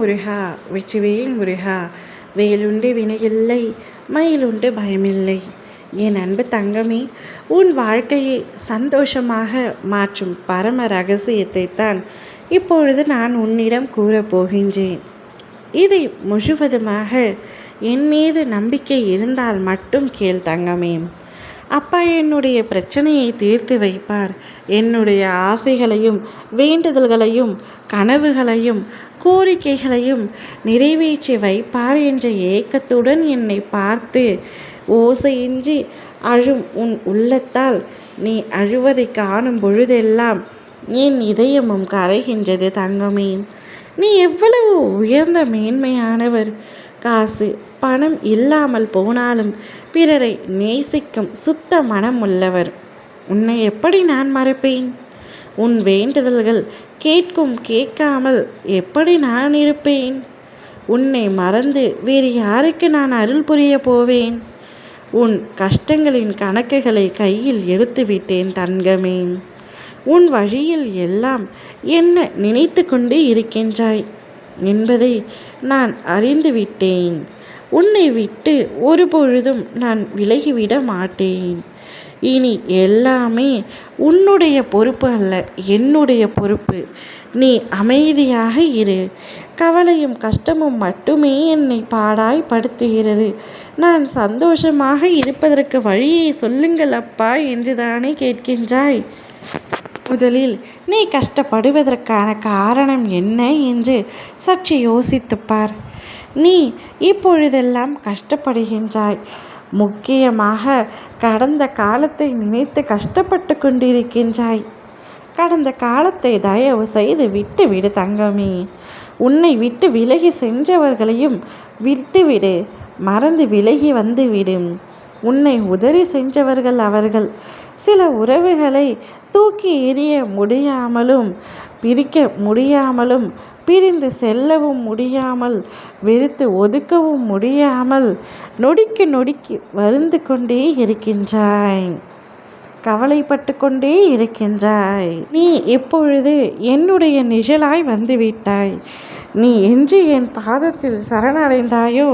முருகா வெற்றிவேல் முருகா வேலுண்டு வினையில்லை மயிலுண்டு பயமில்லை. என் அன்பு தங்கமே உன் வாழ்க்கையை சந்தோஷமாக மாற்றும் பரம ரகசியத்தை தான் இப்பொழுது நான் உன்னிடம் கூறப்போகின்றேன் இதை முழுவதுமாக என் மீது நம்பிக்கை இருந்தால் மட்டும் கேள் தங்கமே. அப்பா என்னுடைய பிரச்சனையை தீர்த்து வைப்பார். என்னுடைய ஆசைகளையும் வேண்டுதல்களையும் கனவுகளையும் கோரிக்கைகளையும் நிறைவேற்றி வைப்பார் என்ற ஏக்கத்துடன் என்னை பார்த்து ஓசையின்றி அழும் உன் உள்ளத்தால் நீ அழுவதை காணும் பொழுதெல்லாம் என் இதயமும் கரைகின்றது தங்கமே. நீ எவ்வளவு உயர்ந்த மேன்மையானவர். காசு பணம் இல்லாமல் போனாலும் பிறரை நேசிக்கும் சுத்த மனம் உள்ளவர் உன்னை எப்படி நான் மறப்பேன்? உன் வேண்டுதல்கள் கேட்கும் கேட்காமல் எப்படி நான் இருப்பேன்? உன்னை மறந்து வேறு யாருக்கு நான் அருள் புரிய போவேன்? உன் கஷ்டங்களின் கணக்குகளை கையில் எடுத்து விட்டேன் தங்கமே. உன் வழியில் எல்லாம் என்ன நினைத்து கொண்டு இருக்கின்றாய்? என்பதை நான் அறிந்துவிட்டேன். உன்னை விட்டு ஒருபொழுதும் நான் விலகிவிட மாட்டேன். இனி எல்லாமே உன்னுடைய பொறுப்பு அல்ல என்னுடைய பொறுப்பு. நீ அமைதியாக இரு. கவலையும் கஷ்டமும் மட்டுமே என்னை பாடாய்படுத்துகிறது நான் சந்தோஷமாக இருப்பதற்கு வழியை சொல்லுங்கள் அப்பா என்றுதானே கேட்கின்றாய். முதலில் நீ கஷ்டப்படுவதற்கான காரணம் என்ன? என்று சற்று யோசித்துப்பார் நீ இப்பொழுதெல்லாம் கஷ்டப்படுகின்றாய். முக்கியமாக கடந்த காலத்தை நினைத்து கஷ்டப்பட்டு கொண்டிருக்கின்றாய். கடந்த காலத்தை தயவு செய்து விட்டுவிடு தங்கமே. உன்னை விட்டு விலகி சென்றவர்களையும் விட்டுவிடு. மறந்து விலகி வந்துவிடும் உன்னை உதறி சென்றவர்கள் அவர்கள். சில உறவுகளை தூக்கி எறிய முடியாமலும் பிரிக்க முடியாமலும் பிரிந்து செல்லவும் முடியாமல் வெறுத்து ஒதுக்கவும் முடியாமல் நொடிக்கு நொடிக்கு வருந்து கொண்டே இருக்கின்றாய். கவலைப்பட்டு கொண்டே இருக்கின்றாய். நீ இப்பொழுது என்னுடைய நிழலாய் வந்துவிட்டாய். நீ என்று என் பாதத்தில் சரணடைந்தாயோ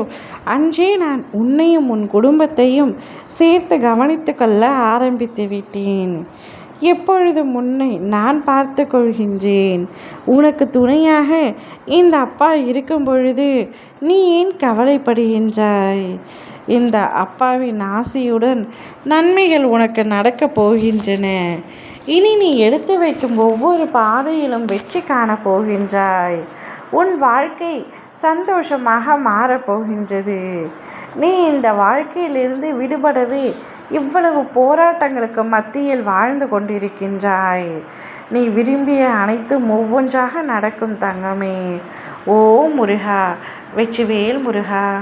அன்றே நான் உன்னையும் உன் குடும்பத்தையும் சேர்த்து கவனித்து கொள்ள ஆரம்பித்து விட்டேன். எப்பொழுதும் உன்னை நான் பார்த்து கொள்கின்றேன். உனக்கு துணையாக இந்த அப்பா இருக்கும் பொழுது நீ ஏன் கவலைப்படுகின்றாய்? இந்த அப்பாவின் ஆசையுடன் நன்மைகள் உனக்கு நடக்கப் போகின்றன. இனி நீ எடுத்து வைக்கும் ஒவ்வொரு பாதையிலும் வெற்றி காணப் போகின்றாய். உன் வாழ்க்கை சந்தோஷமாக மாறப்போகின்றது நீ இந்த வாழ்க்கையிலிருந்து விடுபடவே இவ்வளவு போராட்டங்களுக்கு மத்தியில் வாழ்ந்து கொண்டிருக்கின்றாய். நீ விரும்பிய அனைத்தும் ஒவ்வொன்றாக நடக்கும் தங்கமே. ஓ முருகா வெற்றிவேல் முருகா.